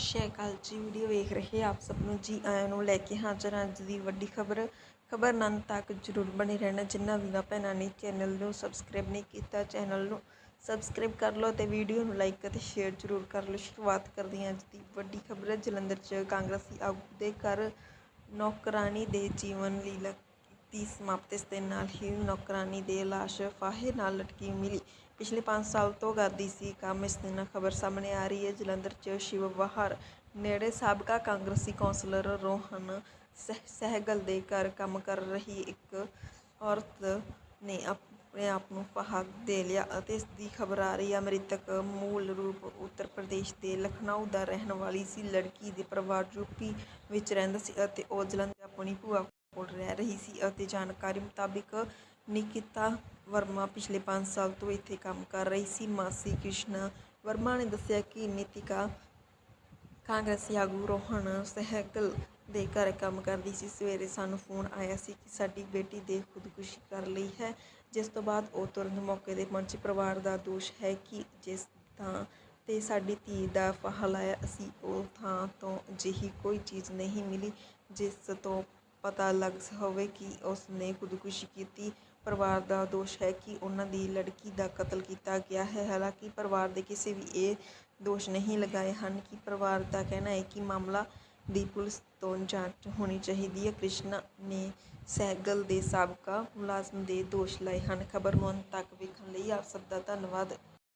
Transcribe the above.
ਸ਼੍ਰੀ ਅਕਾਲ ਜੀ ਵੀਡੀਓ ਵੇਖ ਰਹੇ ਆਪ ਸਭ ਨੂੰ ਜੀ। ਆਇਆਂ ਨੂੰ ਲੈ ਕੇ ਹਾਜ਼ਰ ਅੱਜ ਦੀ ਵੱਡੀ ਖਬਰ। ਖਬਰ ਨੰਨ ਤੱਕ ਜਰੂਰ ਬਣੇ ਰਹਿਣਾ ਜਿਨ੍ਹਾਂ ਵੀਰਾਂ ਭੈਣਾਂ ਨੇ ਚੈਨਲ ਨੂੰ ਸਬਸਕ੍ਰਾਈਬ ਨਹੀਂ ਕੀਤਾ ਚੈਨਲ ਨੂੰ ਸਬਸਕ੍ਰਾਈਬ ਕਰ ਲਓ ਤੇ ਵੀਡੀਓ ਨੂੰ ਲਾਈਕ ਅਤੇ ਸ਼ੇਅਰ ਜਰੂਰ ਕਰ ਲਓ। ਸ਼ੁਰੂਆਤ ਕਰਦੇ ਹਾਂ ਅੱਜ ਦੀ ਵੱਡੀ ਖਬਰ। ਜਲੰਧਰ 'ਚ ਕਾਂਗਰਸੀ ਆਗੂ ਦੇ ਘਰ ਨੌਕਰਾਨੀ ਦੇ ਜੀਵਨ ਲੀਲਾ ਦੀ ਸਮਾਪਤ, ਇਸ ਦੇ ਨਾਲ ਹੀ ਨੌਕਰਾਨੀ ਦੇ ਲਾਸ਼ ਫਾਹੇ ਨਾਲ ਲਟਕੀ ਮਿਲੀ। ਪਿਛਲੇ 5 ਸਾਲ ਤੋਂ ਕਰਦੀ ਸੀ ਕੰਮ, ਇਸ ਦਿਨ ਖਬਰ ਸਾਹਮਣੇ ਆ ਰਹੀ ਹੈ। ਜਲੰਧਰ 'ਚ ਸ਼ਿਵ ਵਿਹਾਰ ਨੇੜੇ ਸਾਬਕਾ ਕਾਂਗਰਸੀ ਕੌਂਸਲਰ ਰੋਹਨ ਸਹਿਗਲ ਦੇ ਘਰ ਕੰਮ ਕਰ ਰਹੀ ਇੱਕ ਔਰਤ ਨੇ ਆਪਣੇ ਆਪ ਨੂੰ ਫਾਹਾ ਦੇ ਲਿਆ ਅਤੇ ਇਸ ਦੀ ਖਬਰ ਆ ਰਹੀ ਹੈ। ਮ੍ਰਿਤਕ ਮੂਲ ਰੂਪ ਉੱਤਰ ਪ੍ਰਦੇਸ਼ ਦੇ ਲਖਨਊ ਦਾ ਰਹਿਣ ਵਾਲੀ ਸੀ। ਲੜਕੀ ਦੇ ਪਰਿਵਾਰ ਯੂਪੀ ਵਿੱਚ ਰਹਿੰਦਾ ਸੀ ਅਤੇ ਉਹ ਜਲੰਧਰ ਆਪਣੀ ਭੂਆ ਕੋਲ ਰਹਿ ਰਹੀ ਸੀ ਅਤੇ ਜਾਣਕਾਰੀ ਮੁਤਾਬਿਕ ਨਿਕਿਤਾ ਵਰਮਾ ਪਿਛਲੇ 5 ਸਾਲ ਤੋਂ ਇੱਥੇ ਕੰਮ ਕਰ ਰਹੀ ਸੀ, ਮਾਸੀ ਕ੍ਰਿਸ਼ਨਾ ਵਰਮਾ ਨੇ ਦੱਸਿਆ ਕਿ ਨਿਤਿਕਾ ਕਾਂਗਰਸੀ ਆਗੂ ਰੋਹਨ ਸਹਿਗਲ ਦੇ ਘਰ ਕੰਮ ਕਰਦੀ ਸੀ। ਸਵੇਰੇ ਸਾਨੂੰ ਫੋਨ ਆਇਆ ਸੀ ਕਿ ਸਾਡੀ ਬੇਟੀ ਦੇ ਖੁਦਕੁਸ਼ੀ ਕਰ ਲਈ ਹੈ, ਜਿਸ ਤੋਂ ਬਾਅਦ ਉਹ ਤੁਰੰਤ ਮੌਕੇ ਦੇ ਪਹੁੰਚੇ ਪਰਿਵਾਰ ਦਾ ਦੋਸ਼ ਹੈ ਕਿ ਜਿਸ ਥਾਂ ਤੇ ਸਾਡੀ ਧੀ ਦਾ ਫਹਲਾਇਆ ਲਾਇਆ ਅਸੀਂ, ਉਹ ਥਾਂ ਤੋਂ ਅਜਿਹੀ ਕੋਈ ਚੀਜ਼ ਨਹੀਂ ਮਿਲੀ, ਜਿਸ ਤੋਂ ਪਤਾ ਲੱਗ ਹੋਵੇ ਕਿ ਉਸ ਨੇ ਖੁਦਕੁਸ਼ੀ ਕੀਤੀ। ਪਰਿਵਾਰ ਦਾ ਦੋਸ਼ ਹੈ ਕਿ ਉਹਨਾਂ ਦੀ ਲੜਕੀ ਦਾ ਕਤਲ ਕੀਤਾ ਗਿਆ ਹੈ। ਹਾਲਾਂਕਿ ਪਰਿਵਾਰ ਦੇ ਕਿਸੇ ਵੀ ਇਹ ਦੋਸ਼ ਨਹੀਂ ਲਗਾਏ ਹਨ ਕਿ ਪਰਿਵਾਰ ਦਾ ਕਹਿਣਾ ਹੈ ਕਿ ਮਾਮਲਾ ਦੀ ਪੁਲਿਸ ਤੋਂ ਜਾਂਚ ਹੋਣੀ ਚਾਹੀਦੀ ਹੈ। ਕ੍ਰਿਸ਼ਨਾ ਨੇ ਸਹਿਗਲ ਦੇ ਸਾਬਕਾ ਮੁਲਾਜ਼ਮ ਦੇ ਦੋਸ਼ ਲਾਏ ਹਨ। ਖਬਰ ਨੂੰ ਅੰਤ ਤੱਕ ਵੇਖਣ ਲਈ ਆਪ ਸਭ ਦਾ ਧੰਨਵਾਦ।